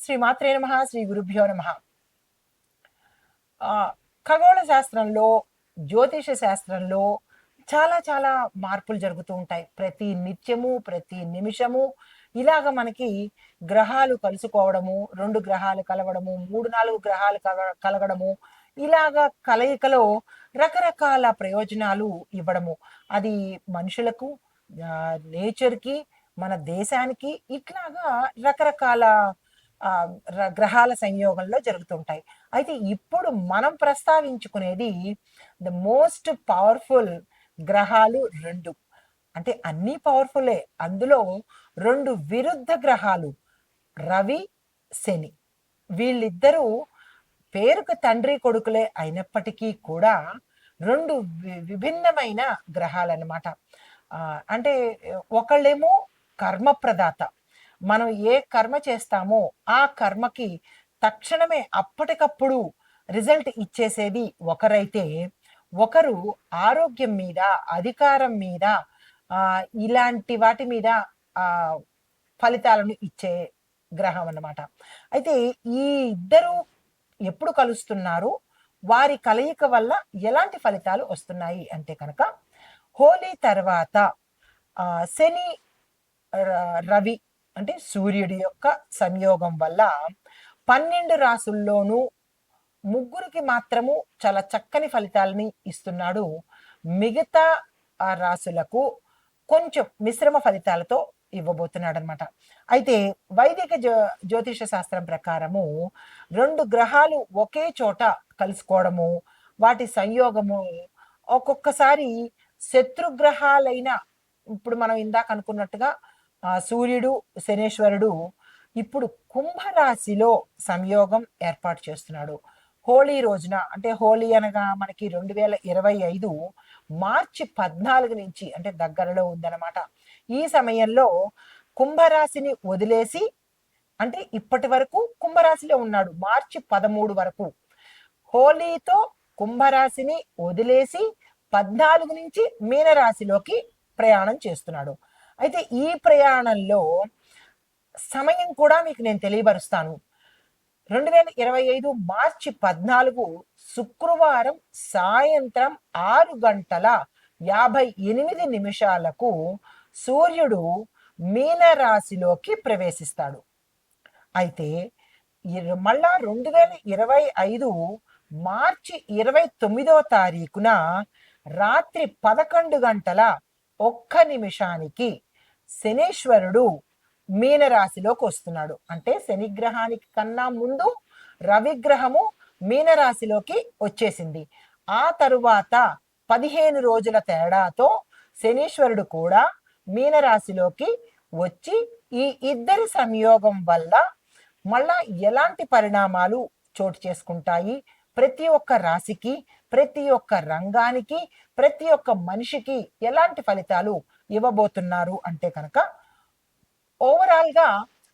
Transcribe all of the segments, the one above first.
శ్రీ మాత్రే నమ శ్రీ గురుభ్యో నమ. ఖగోళ శాస్త్రంలో జ్యోతిష శాస్త్రంలో చాలా చాలా మార్పులు జరుగుతూ ఉంటాయి. ప్రతి నిత్యము ప్రతి నిమిషము ఇలాగ మనకి గ్రహాలు కలుసుకోవడము రెండు గ్రహాలు కలవడము మూడు నాలుగు గ్రహాలు కల- కలగడము ఇలాగ కలయికలో రకరకాల ప్రయోజనాలు ఇవ్వడము. అది మనుషులకు నేచర్కి మన దేశానికి ఇట్లాగా రకరకాల గ్రహాల సంయోగంలో జరుగుతుంటాయి. అయితే ఇప్పుడు మనం ప్రస్తావించుకునేది ద మోస్ట్ పవర్ఫుల్ గ్రహాలు రెండు. అంటే అన్నీ పవర్ఫులే. అందులో రెండు విరుద్ధ గ్రహాలు రవి శని. వీళ్ళిద్దరూ పేరుకు తండ్రి కొడుకులే అయినప్పటికీ కూడా రెండు వి- విభిన్నమైన గ్రహాలన్నమాట. అంటే ఒకళ్ళేమో కర్మప్రదాత మనం ఏ కర్మ చేస్తామో ఆ కర్మకి తక్షణమే అప్పటికప్పుడు రిజల్ట్ ఇచ్చేసేది ఒకరైతే ఒకరు ఆరోగ్యం మీద అధికారం మీద ఇలాంటి వాటి మీద ఫలితాలను ఇచ్చే గ్రహం అన్నమాట. అయితే ఈ ఇద్దరు ఎప్పుడు కలుస్తున్నారు? వారి కలయిక వల్ల ఎలాంటి ఫలితాలు వస్తున్నాయి అంటే కనుక హోలీ తర్వాత శని ర- రవి అంటే సూర్యుడి యొక్క సంయోగం వల్ల పన్నెండు రాసుల్లోనూ ముగ్గురికి మాత్రము చాలా చక్కని ఫలితాలని ఇస్తున్నాడు. మిగతా ఆ రాసులకు కొంచెం మిశ్రమ ఫలితాలతో ఇవ్వబోతున్నాడు అనమాట అయితే వైదిక జ్యో జ్యోతిష శాస్త్రం ప్రకారము రెండు గ్రహాలు ఒకే చోట కలుసుకోవడము వాటి సంయోగము ఒక్కొక్కసారి శత్రుగ్రహాలైన ఇప్పుడు మనం ఇందాక అనుకున్నట్టుగా ఆ, సూర్యుడు శనేశ్వరుడు ఇప్పుడు కుంభరాశిలో సంయోగం ఏర్పాటు చేస్తున్నాడు. హోళీ రోజున అంటే హోళీ అనగా మనకి రెండు వేల ఇరవై ఐదు మార్చి పద్నాలుగు నుంచి అంటే దగ్గరలో ఉందన్నమాట. ఈ సమయంలో కుంభరాశిని వదిలేసి అంటే ఇప్పటి వరకు కుంభరాశిలో ఉన్నాడు. మార్చి పదమూడు వరకు హోలీతో కుంభరాశిని వదిలేసి పద్నాలుగు నుంచి మీనరాశిలోకి ప్రయాణం చేస్తున్నాడు. అయితే ఈ ప్రయాణంలో సమయం కూడా మీకు నేను తెలియపరుస్తాను. రెండు వేల ఇరవై ఐదు మార్చి పద్నాలుగు శుక్రవారం సాయంత్రం ఆరు గంటల యాభై ఎనిమిది నిమిషాలకు సూర్యుడు మీనరాశిలోకి ప్రవేశిస్తాడు. అయితే మళ్ళా రెండు వేల ఇరవై ఐదు మార్చి ఇరవై తొమ్మిదో తారీఖున రాత్రి పదకొండు గంటల ఒక్క నిమిషానికి శనేశ్వరుడు మీనరాశిలోకి వస్తున్నాడు. అంటే శనిగ్రహానికి కన్నా ముందు రవిగ్రహము మీనరాశిలోకి వచ్చేసింది. ఆ తరువాత పదిహేను రోజుల తేడాతో శనీశ్వరుడు కూడా మీనరాశిలోకి వచ్చి ఈ ఇద్దరి సంయోగం వల్ల మళ్ళా ఎలాంటి పరిణామాలు చోటు చేసుకుంటాయి? ప్రతి ఒక్క రాశికి ప్రతి ఒక్క రంగానికి ప్రతి ఒక్క మనిషికి ఎలాంటి ఫలితాలు ఇవ్వబోతున్నారు అంటే కనుక ఓవరాల్గా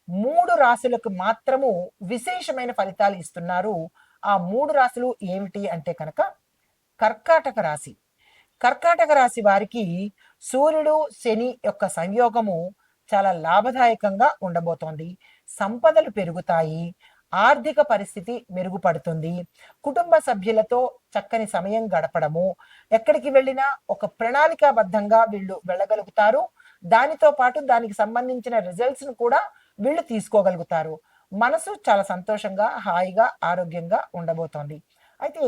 మూడు రాశులకు మాత్రము విశేషమైన ఫలితాలు ఇస్తున్నారు. ఆ మూడు రాశులు ఏమిటి అంటే కనుక కర్కాటక రాశి. కర్కాటక రాశి వారికి సూర్యుడు శని యొక్క సంయోగము చాలా లాభదాయకంగా ఉండబోతోంది. సంపదలు పెరుగుతాయి. ఆర్థిక పరిస్థితి మెరుగుపడుతుంది. కుటుంబ సభ్యులతో చక్కని సమయం గడపడము. ఎక్కడికి వెళ్ళినా ఒక ప్రణాళికాబద్ధంగా వీళ్ళు వెళ్ళగలుగుతారు. దానితో పాటు దానికి సంబంధించిన రిజల్ట్స్ను కూడా వీళ్ళు తీసుకోగలుగుతారు. మనసు చాలా సంతోషంగా హాయిగా ఆరోగ్యంగా ఉండబోతోంది. అయితే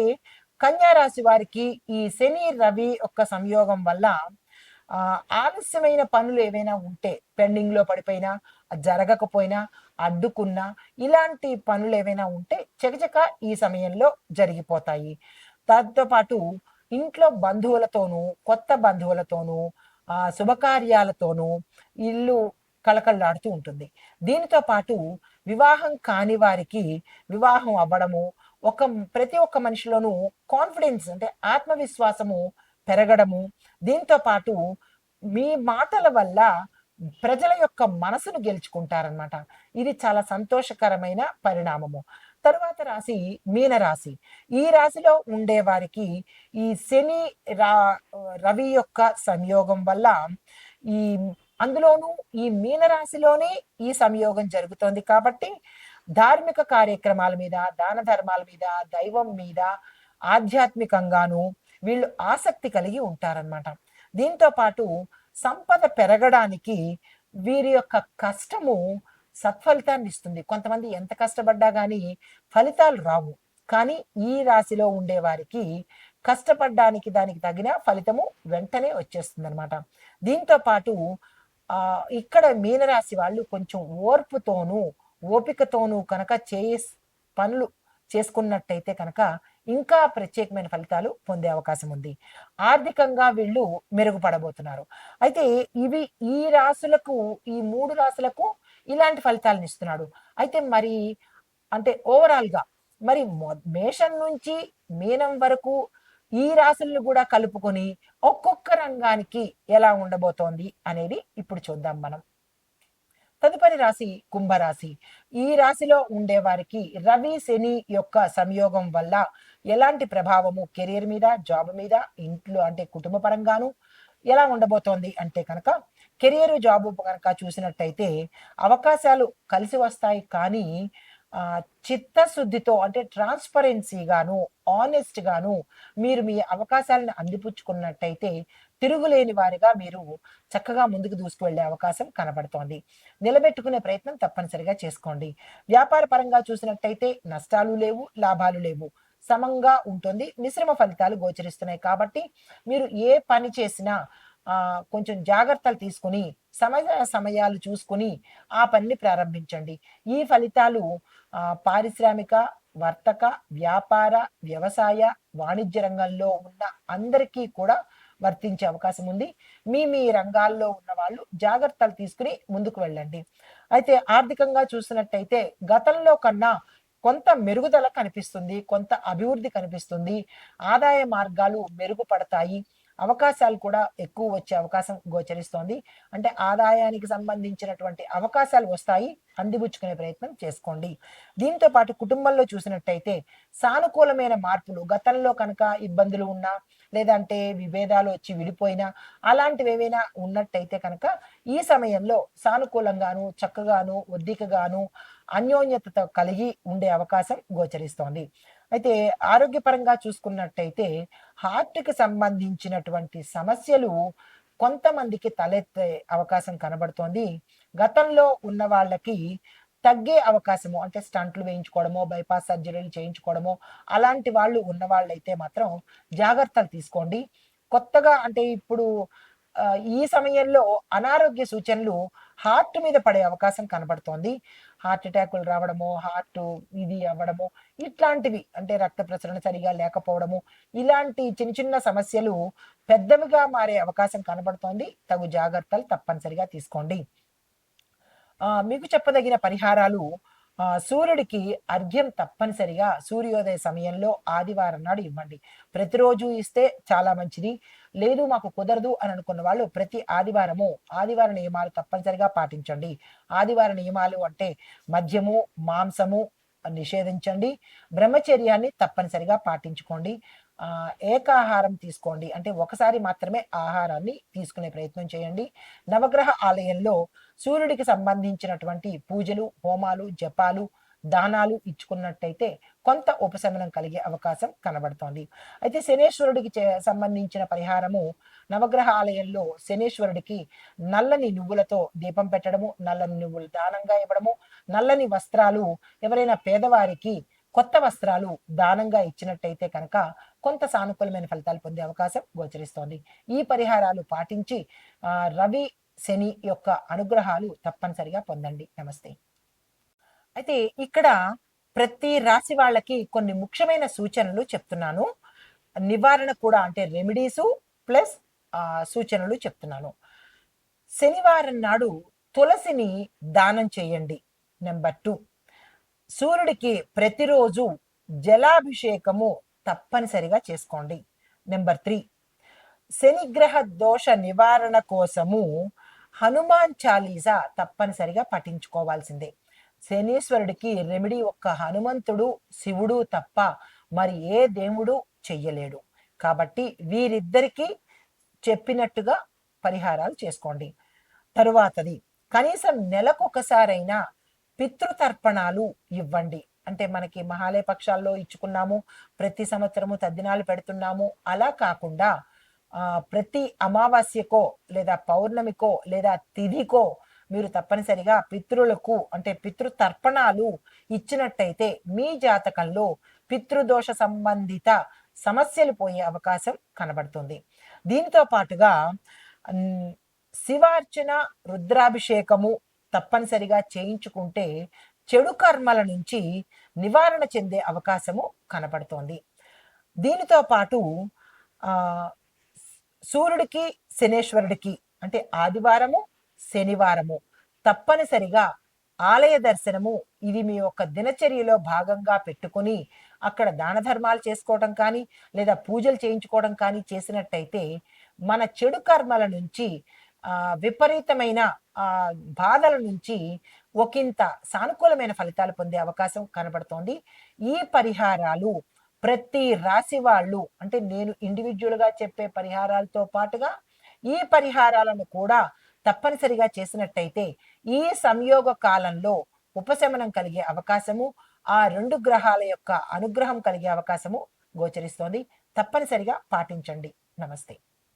కన్యా రాశి వారికి ఈ శని రవి యొక్క సంయోగం వల్ల ఆలస్యమైన పనులు ఏవైనా ఉంటే పెండింగ్లో పడిపోయినా జరగకపోయినా అడ్డుకున్నా ఇలాంటి పనులు ఏవైనా ఉంటే చకచక ఈ సమయంలో జరిగిపోతాయి. దాంతో పాటు ఇంట్లో బంధువులతోనూ కొత్త బంధువులతోనూ ఆ శుభకార్యాలతోనూ ఇల్లు కళకళలాడుతూ ఉంటుంది. దీనితో పాటు వివాహం కాని వారికి వివాహం అవ్వడము ఒక ప్రతి ఒక్క మనిషిలోనూ కాన్ఫిడెన్స్ అంటే ఆత్మవిశ్వాసము పెరగడము దీంతో పాటు మీ మాటల వల్ల ప్రజల యొక్క మనసును గెలుచుకుంటారనమాట ఇది చాలా సంతోషకరమైన పరిణామము. తరువాత రాశి మీనరాశి. ఈ రాశిలో ఉండే వారికి ఈ శని రా రవి యొక్క సంయోగం వల్ల ఈ అందులోనూ ఈ మీనరాశిలోనే ఈ సంయోగం జరుగుతోంది కాబట్టి ధార్మిక కార్యక్రమాల మీద దాన ధర్మాల మీద దైవం మీద ఆధ్యాత్మికంగాను వీళ్ళు ఆసక్తి కలిగి ఉంటారనమాట దీంతో పాటు సంపద పెరగడానికి వీరి యొక్క కష్టము సత్ఫలితాన్ని ఇస్తుంది. కొంతమంది ఎంత కష్టపడ్డా కానీ ఫలితాలు రావు. కానీ ఈ రాశిలో ఉండే వారికి కష్టపడ్డానికి దానికి తగిన ఫలితము వెంటనే వచ్చేస్తుంది అనమాట దీంతో పాటు ఆ ఇక్కడ మీనరాశి వాళ్ళు కొంచెం ఓర్పుతోనూ ఓపికతోనూ కనుక చేయ పనులు చేసుకున్నట్టయితే కనుక ఇంకా ప్రత్యేకమైన ఫలితాలు పొందే అవకాశం ఉంది. ఆర్థికంగా వీళ్ళు మెరుగుపడబోతున్నారు. అయితే ఇవి ఈ రాసులకు ఈ మూడు రాసులకు ఇలాంటి ఫలితాలను ఇస్తున్నాడు. అయితే మరి అంటే ఓవరాల్గా మరి మేషం నుంచి మీనం వరకు ఈ రాశులను కూడా కలుపుకొని ఒక్కొక్క రంగానికి ఎలా ఉండబోతోంది అనేది ఇప్పుడు చూద్దాం మనం. తదుపరి రాశి కుంభరాశి. ఈ రాశిలో ఉండే వారికి రవి శని యొక్క సంయోగం వల్ల ఎలాంటి ప్రభావము కెరీర్ మీద జాబ్ మీద ఇంట్లో అంటే కుటుంబ పరంగాను ఎలా ఉండబోతోంది అంటే కనుక కెరియర్ జాబ్ కనుక చూసినట్టయితే అవకాశాలు కలిసి వస్తాయి. కానీ చిత్తశుద్ధితో అంటే ట్రాన్స్పరెన్సీగాను ఆనెస్ట్గాను మీరు మీ అవకాశాలను అందిపుచ్చుకున్నట్టయితే తిరుగులేని వారిగా మీరు చక్కగా ముందుకు దూసుకువెళ్ళే అవకాశం కనబడుతోంది. నిలబెట్టుకునే ప్రయత్నం తప్పనిసరిగా చేసుకోండి. వ్యాపార పరంగా చూసినట్టయితే నష్టాలు లేవు లాభాలు లేవు. సమంగా ఉంటుంది. మిశ్రమ ఫలితాలు గోచరిస్తున్నాయి కాబట్టి మీరు ఏ పని చేసినా కొంచెం జాగ్రత్తలు తీసుకుని సమయ సమయాలు చూసుకుని ఆ పనిని ప్రారంభించండి. ఈ ఫలితాలు పారిశ్రామిక వర్తక వ్యాపార వ్యవసాయ వాణిజ్య రంగంలో ఉన్న అందరికీ కూడా వర్తించే అవకాశం ఉంది. మీ మీ రంగాల్లో ఉన్న వాళ్ళు జాగ్రత్తలు తీసుకుని ముందుకు వెళ్ళండి. అయితే ఆర్థికంగా చూసినట్టయితే గతంలో కన్నా కొంత మెరుగుదల కనిపిస్తుంది కొంత అభివృద్ధి కనిపిస్తుంది. ఆదాయ మార్గాలు మెరుగుపడతాయి. అవకాశాలు కూడా ఎక్కువ వచ్చే అవకాశం గోచరిస్తోంది. అంటే ఆదాయానికి సంబంధించినటువంటి అవకాశాలు వస్తాయి. అందిపుచ్చుకునే ప్రయత్నం చేసుకోండి. దీంతో పాటు కుటుంబంలో చూసినట్టయితే సానుకూలమైన మార్పులు గతంలో కనుక ఇబ్బందులు ఉన్నా లేదంటే విభేదాలు వచ్చి విడిపోయినా అలాంటివి ఏవైనా ఉన్నట్టయితే కనుక ఈ సమయంలో సానుకూలంగాను చక్కగాను ఒద్దికగాను అన్యోన్యతతో కలిగి ఉండే అవకాశం గోచరిస్తోంది. అయితే ఆరోగ్యపరంగా చూసుకున్నట్టయితే హార్ట్కి సంబంధించినటువంటి సమస్యలు కొంతమందికి తలెత్తే అవకాశం కనబడుతోంది. గతంలో ఉన్న వాళ్ళకి తగ్గే అవకాశము అంటే స్టంట్లు వేయించుకోవడమో బైపాస్ సర్జరీలు చేయించుకోవడమో అలాంటి వాళ్ళు ఉన్న వాళ్ళైతే మాత్రం జాగ్రత్తలు తీసుకోండి. కొత్తగా అంటే ఇప్పుడు ఈ సమయంలో అనారోగ్య సూచనలు హార్ట్ మీద పడే అవకాశం కనబడుతోంది. హార్ట్ అటాకులు రావడము హార్ట్ ఇది అవ్వడము ఇట్లాంటివి అంటే రక్త ప్రసరణ సరిగా లేకపోవడము ఇలాంటి చిన్న చిన్న సమస్యలు పెద్దవిగా మారే అవకాశం కనబడుతోంది. తగు జాగ్రత్తలు తప్పనిసరిగా తీసుకోండి. మీకు చెప్పదగిన పరిహారాలు సూర్యుడికి అర్ఘ్యం తప్పనిసరిగా సూర్యోదయ సమయంలో ఆదివారం నాడు ఇవ్వండి. ప్రతిరోజు ఇస్తే చాలా మంచిది. లేదు మాకు కుదరదు అని అనుకున్న వాళ్ళు ప్రతి ఆదివారము ఆదివార నియమాలు తప్పనిసరిగా పాటించండి. ఆదివార నియమాలు అంటే మద్యము మాంసము నిషేధించండి. బ్రహ్మచర్యాన్ని తప్పనిసరిగా పాటించుకోండి. ఏకాహారం తీసుకోండి. అంటే ఒకసారి మాత్రమే ఆహారాన్ని తీసుకునే ప్రయత్నం చేయండి. నవగ్రహ ఆలయంలో సూర్యుడికి సంబంధించినటువంటి పూజలు హోమాలు జపాలు దానాలు ఇచ్చుకున్నట్టయితే కొంత ఉపశమనం కలిగే అవకాశం కనబడుతోంది. అయితే శనేశ్వరుడికి సంబంధించిన పరిహారము నవగ్రహ ఆలయంలో శనేశ్వరుడికి నల్లని నువ్వులతో దీపం పెట్టడము నల్లని నువ్వులు దానంగా ఇవ్వడము నల్లని వస్త్రాలు ఎవరైనా పేదవారికి కొత్త వస్త్రాలు దానంగా ఇచ్చినట్టయితే కనుక కొంత సానుకూలమైన ఫలితాలు పొందే అవకాశం గోచరిస్తోంది. ఈ పరిహారాలు పాటించి రవి శని యొక్క అనుగ్రహాలు తప్పనిసరిగా పొందండి. నమస్తే. అయితే ఇక్కడ ప్రతి రాశి వాళ్ళకి కొన్ని ముఖ్యమైన సూచనలు చెప్తున్నాను. నివారణ కూడా అంటే రెమెడీసు ప్లస్ సూచనలు చెప్తున్నాను. శనివారం నాడు తులసిని దానం చేయండి. Number two. సూర్యుడికి ప్రతిరోజు జలాభిషేకము తప్పనిసరిగా చేసుకోండి. Number three. శనిగ్రహ దోష నివారణ కోసము హనుమాన్ చాలీసా తప్పనిసరిగా పఠించుకోవాల్సిందే. శనీశ్వరుడికి రెమిడీ ఒక్క హనుమంతుడు శివుడు తప్ప మరి ఏ దేవుడు చెయ్యలేడు. కాబట్టి వీరిద్దరికీ చెప్పినట్టుగా పరిహారాలు చేసుకోండి. తరువాతది కనీసం నెలకొకసారైనా పితృతర్పణాలు ఇవ్వండి. అంటే మనకి మహాలయ పక్షాల్లో ఇచ్చుకున్నాము ప్రతి సంవత్సరము తద్దినాలు పెడుతున్నాము. అలా కాకుండా ప్రతి అమావాస్యకో లేదా పౌర్ణమికో లేదా తిథికో మీరు తప్పనిసరిగా పితృలకు అంటే పితృతర్పణాలు ఇచ్చినట్టయితే మీ జాతకంలో పితృదోష సంబంధిత సమస్యలు పోయే అవకాశం కనబడుతుంది. దీనితో పాటుగా శివార్చన రుద్రాభిషేకము తప్పనిసరిగా చేయించుకుంటే చెడు కర్మల నుంచి నివారణ చెందే అవకాశము కనబడుతోంది. దీనితో పాటు సూర్యుడికి శనేశ్వరుడికి అంటే ఆదివారము శనివారము తప్పనిసరిగా ఆలయ దర్శనము ఇది మీ యొక్క దినచర్యలో భాగంగా పెట్టుకొని అక్కడ దాన ధర్మాలు చేసుకోవడం కానీ లేదా పూజలు చేయించుకోవడం కానీ చేసినట్టయితే మన చెడు కర్మల నుంచి ఆ విపరీతమైన ఆ బాధల నుంచి ఒకంత సానుకూలమైన ఫలితాలు పొందే అవకాశం కనబడుతోంది. ఈ పరిహారాలు ప్రతి రాశి వాళ్ళు అంటే నేను ఇండివిజువల్గా చెప్పే పరిహారాలతో పాటుగా ఈ పరిహారాలను కూడా తప్పనిసరిగా చేసినట్టయితే ఈ సంయోగ కాలంలో ఉపశమనం కలిగే అవకాశము ఆ రెండు గ్రహాల యొక్క అనుగ్రహం కలిగే అవకాశము గోచరిస్తోంది. తప్పనిసరిగా పాటించండి. నమస్తే.